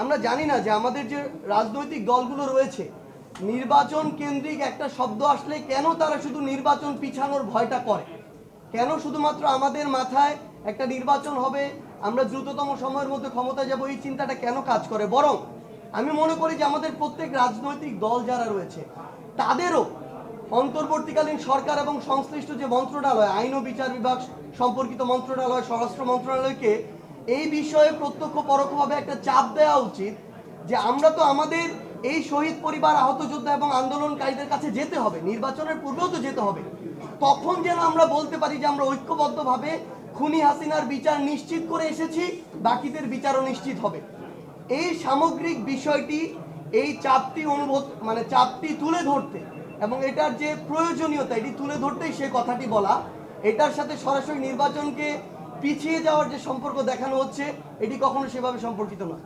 আমরা জানি না যে আমাদের যে রাজনৈতিক দলগুলো রয়েছে, নির্বাচন কেন্দ্রিক একটা শব্দ আসলে কেন তারা শুধু নির্বাচন পিছানোর ভয়টা করে? কেন শুধুমাত্র আমাদের মাথায় একটা নির্বাচন হবে, আমরা দ্রুততম সময়ের মধ্যে ক্ষমতায় যাব, এই চিন্তাটা কেন কাজ করে? বরং আমি মনে করি যে আমাদের প্রত্যেক রাজনৈতিক দল যারা রয়েছে, তাদেরও অন্তর্বর্তীকালীন সরকার এবং সংশ্লিষ্ট যে মন্ত্রণালয়, আইন ও বিচার বিভাগ, সম্পর্কিত মন্ত্রণালয়, স্বরাষ্ট্র মন্ত্রণালয়কে এই বিষয়ে প্রত্যক্ষ পরোক্ষভাবে একটা চাপ দেওয়া উচিত যে আমরা তো আমাদের এই শহীদ পরিবার, আহত যোদ্ধা এবং আন্দোলনকারীদের কাছে যেতে হবে, নির্বাচনের পূর্বেও তো যেতে হবে। তখন যেন আমরা বলতে পারি যে আমরা ঐক্যবদ্ধভাবে খুনি হাসিনার বিচার নিশ্চিত করে এসেছি, বাকিদের বিচারও নিশ্চিত হবে। এই সামগ্রিক বিষয়টি, এই চাপটি অনুভব মানে চাপটি তুলে ধরতে এবং এটার যে প্রয়োজনীয়তা, এটি তুলে ধরতেই সে কথাটি বলা, এটার সাথে সরাসরি নির্বাচনকে পিছিয়ে যাওয়ার যে সম্পর্ক দেখানো হচ্ছে এটি কখনো সেভাবে সম্পর্কিত নয়।